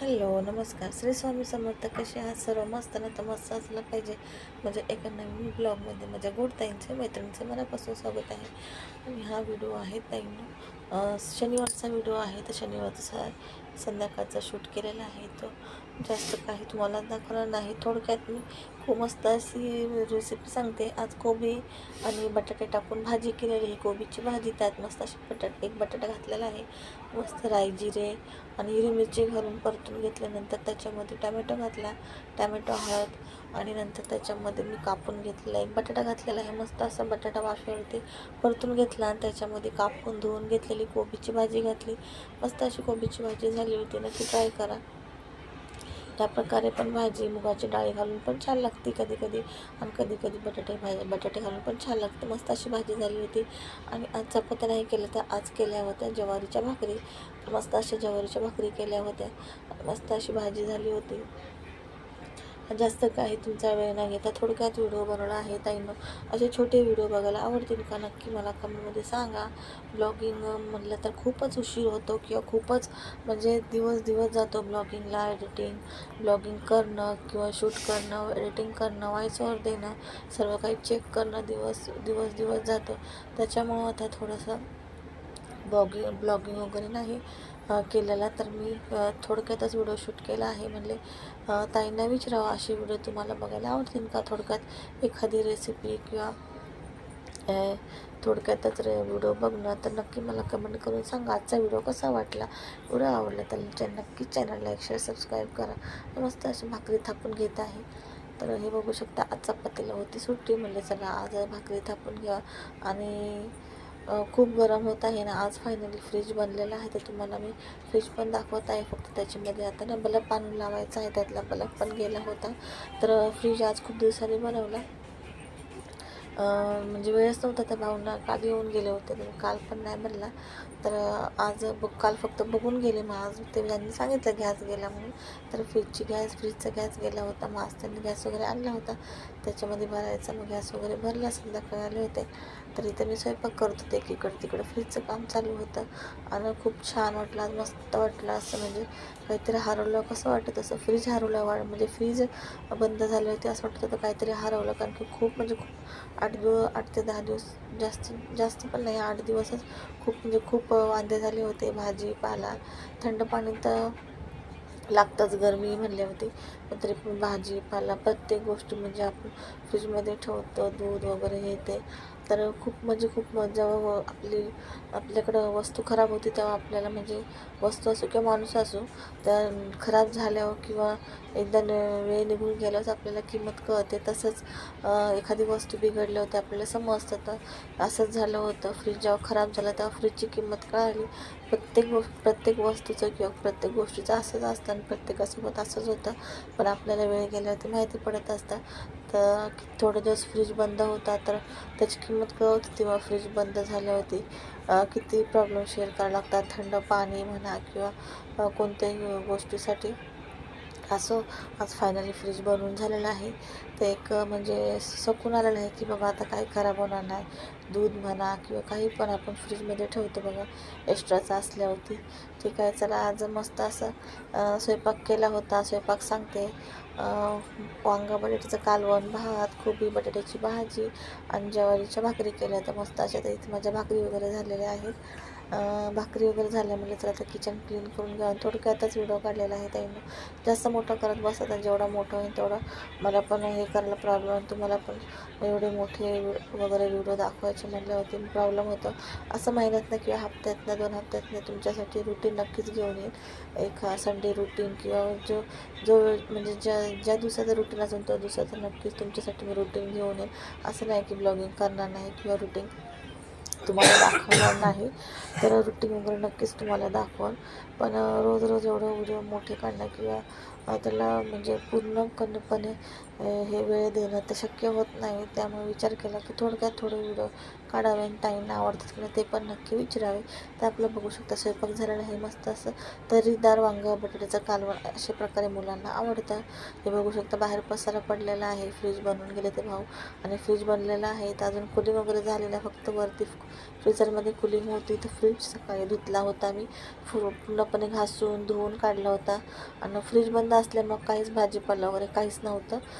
Hello नमस्कार. श्री स्वामी समर्थ कसे आहात? सर्व मस्त ना? तर मस्त असलं पाहिजे. म्हणजे एका नवीन ब्लॉगमध्ये माझ्या गोड ताईंचे मैत्रिणीचे मनापासून स्वागत आहे. आणि हा व्हिडिओ आहे ताईंना. शनिवारचा व्हिडिओ आहे तर शनिवारचा संध्याकाळचा शूट केलेला आहे तो जास्त काही तुम्हाला दाखवणार नाही. थोडक्यात मी खूप मस्त अशी रेसिपी सांगते. आज कोबी आणि बटाटे टाकून भाजी केलेली आहे. कोबीची भाजी त्यात मस्त अशी बटाट एक बटाटा घातलेला आहे. मस्त राई जिरे आणि हिरवी मिरची घालून परतून घेतल्यानंतर त्याच्यामध्ये टमॅटो घातला. टमॅटो हळद आणि नंतर त्याच्यामध्ये मी कापून घेतलेला एक बटाटा घातलेला आहे. मस्त असा बटाटा वाफेवरती परतून घेतला आणि त्याच्यामध्ये कापून धुवून घेतलेली कोबीची भाजी घातली. मस्त अशी कोबीची भाजी झाली होती. नक्की ट्राय करा. त्या प्रकारे पण भाजी मुगाची डाळी घालून पण छान लागते कधी कधी. आणि कधी कधी बटाटे भाजी बटाटे घालून पण छान लागते. मस्त अशी भाजी झाली होती. आणि आज चपात्या नाही केल्या तर आज केल्या होत्या ज्वारीच्या भाकरी. मस्त अशा ज्वारीच्या भाकरी केल्या होत्या. मस्त अशी भाजी झाली होती. जास्त काही तुमचा वेळ नाही घेता. थोडक्यात व्हिडिओ बनवला आहे ताईनं. असे छोटे व्हिडिओ बघायला आवडतील का नक्की मला कमेंटमध्ये सांगा. ब्लॉगिंग म्हणलं तर खूपच उशीर होतो किंवा खूपच म्हणजे दिवस दिवस जातो ब्लॉगिंगला एडिटिंग ब्लॉगिंग करणं किंवा शूट करणं एडिटिंग करणं व्हॉइस देणं सर्व काही चेक करणं दिवस दिवस दिवस जातो. त्याच्यामुळं आता थोडंसं ब्लॉगिंग ब्लॉगिंग वगैरे नाही केलेला. तर मी थोडक्यातच व्हिडिओ शूट केला आहे. म्हणले ताईंना विचारावं असे व्हिडिओ तुम्हाला बघायला आवडतील का? थोडक्यात एखादी रेसिपी किंवा थोडक्यातच रे व्हिडिओ बघणं. तर नक्की मला कमेंट करून सांगा आजचा व्हिडिओ कसा वाटला? व्हिडिओ आवडला तर नक्की चॅनलला चॅनल लाईक शेअर सबस्क्राईब करा. मस्त अशी भाकरी थापून घेत आहे. तर हे बघू शकता आज चपातीला होती सुट्टी. म्हणले चला आज भाकरी थापून घ्या. आणि खूप गरम होत आहे ना आज फायनली फ्रीज बनलेला आहे तर तुम्हाला मी फ्रीज पण दाखवत आहे फक्त त्याच्यामध्ये आता ना बलब आणून लावायचा आहे त्यातला बलब पण गेला होता. तर फ्रीज आज खूप दिवसांनी बनवला. म्हणजे वेळच नव्हता त्या भाऊंना काल येऊन गेले होते तर काल पण नाही बनला. तर आज बघ काल फक्त बघून गेले मग आज ते त्यांनी सांगितलं गॅस गेला म्हणून. तर फ्रीजची गॅस फ्रीजचा गॅस गेला होता मग आज त्यांनी गॅस वगैरे आणला होता. त्याच्यामध्ये भरायचा मग गॅस वगैरे भरला संध्याकाळी आले होते. तर इथे मी स्वयंपाक करत होते इकडं तिकडं फ्रीजचं काम चालू होतं. आणि खूप छान वाटलं आज मस्त वाटलं असं म्हणजे काहीतरी हरवलं. कसं वाटत असं फ्रीज हरवलं वाट म्हणजे फ्रीज बंद झाले होते असं वाटत होतं काहीतरी हरवलं. कारण की खूप म्हणजे खूप आठ दिवस आठ ते दहा दिवस जास्त जास्त पण नाही आठ दिवसच खूप म्हणजे खूप वांदे झाले होते. भाजीपाला थंड पाणी तर लागतंच गरमी म्हणले होते. पण तरी पण भाजीपाला प्रत्येक गोष्ट म्हणजे आपण फ्रीजमध्ये ठेवतो दूध वगैरे हे ते. तर खूप म्हणजे खूप जेव्हा आपली आपल्याकडं वस्तू खराब होती तेव्हा आपल्याला म्हणजे वस्तू असो किंवा माणूस असो त्या खराब झाल्यावर किंवा एकदा न वेळ निघून गेल्यावर आपल्याला किंमत कळते. तसंच एखादी वस्तू बिघडली होती आपल्याला समजतं. तर असंच झालं होतं. फ्रीज जेव्हा खराब झालं तेव्हा फ्रीजची किंमत कळाली. प्रत्येक गो प्रत्येक वस्तूचं किंवा प्रत्येक गोष्टीचं असंच असतं आणि प्रत्येकासोबत असंच होतं. पण आपल्याला वेळ गेल्यावरती माहिती पडत असतं. तर थोडे दिवस फ्रीज बंद होता तर त्याची किंमत कळत होती तेव्हा फ्रीज बंद झाली होती. किती प्रॉब्लेम शेअर करावं लागतात? थंड पाणी म्हणा किंवा कोणत्याही गोष्टीसाठी. असो आज फायनली फ्रीज बनवून झालेलं आहे. तर एक म्हणजे सकून आलेलं आहे की बाबा आता काही खराब होणार नाही. दूध म्हणा किंवा काही पण आपण फ्रीजमध्ये ठेवतो बघा एक्स्ट्राचा असल्यावरती. ठीक आहे चला आज मस्त असं स्वयंपाक केला होता स्वयंपाक सांगते. वांगा बटाट्याचं कालवण भात कोबी बटाट्याची भाजी आणि ज्वारीच्या भाकरी केल्या. तर मस्त अशा तर इथे माझ्या भाकरी वगैरे झालेल्या आहेत. भाकरी वगैरे झाल्या म्हणजे आता किचन क्लीन करून घ्या थोडक्यातच व्हिडिओ काढलेला आहे ताईनं जास्त मोठं करत बसत जेवढा मोठं होईल तेवढा. मला पण हे करायला प्रॉब्लेम तुम्हाला पण एवढे मोठे वगैरे व्हिडिओ दाखवायचे म्हणल्यावरती प्रॉब्लेम होतं. असं महिन्यातनं किंवा हप्त्यातनं दोन हप्त्यातनं तुमच्यासाठी रुटीन नक्कीच घेऊन येईल. एक संडे रुटीन किंवा जो जो म्हणजे ज्या ज्या दिवसाचं रुटीन असेल तो दिवसाचा नक्कीच तुमच्यासाठी मी रुटीन घेऊन येईल. असं नाही की ब्लॉगिंग करणार नाही किंवा रुटीन तुम्हाला दाखवणार नाही. तर रुटीन वगैरे नक्कीच तुम्हाला दाखवाल पण रोज रोज एवढं व्हिडिओ मोठे काढणं किंवा त्याला म्हणजे पूर्णपणे हे हे वेळ देणं तर शक्य होत नाही. त्यामुळे विचार केला की थोडक्यात थोडे व्हिडिओ काढावे आणि ताईंना आवडतात की ते पण नक्की विचारावे. तर आपलं बघू शकता स्वयंपाक झालेला हे मस्त असं तर्रीदार वांगं बटाट्याचं कालवण अशा प्रकारे मुलांना आवडतं. हे बघू शकता बाहेर पसारा पडलेला आहे फ्रीज बनवून गेले ते भाऊ. आणि फ्रीज बनलेला आहे तर अजून कुलिंग वगैरे झालेलं आहे फक्त वरती फ्रीजरमध्ये कुलिंग होती. तर फ्रीज सकाळी धुतला होता मी. पूर्णपणे घासून धुवून काढला होता. आणि फ्रीज बंद असल्यामुळं काहीच भाजीपाला वगैरे काहीच नव्हतं.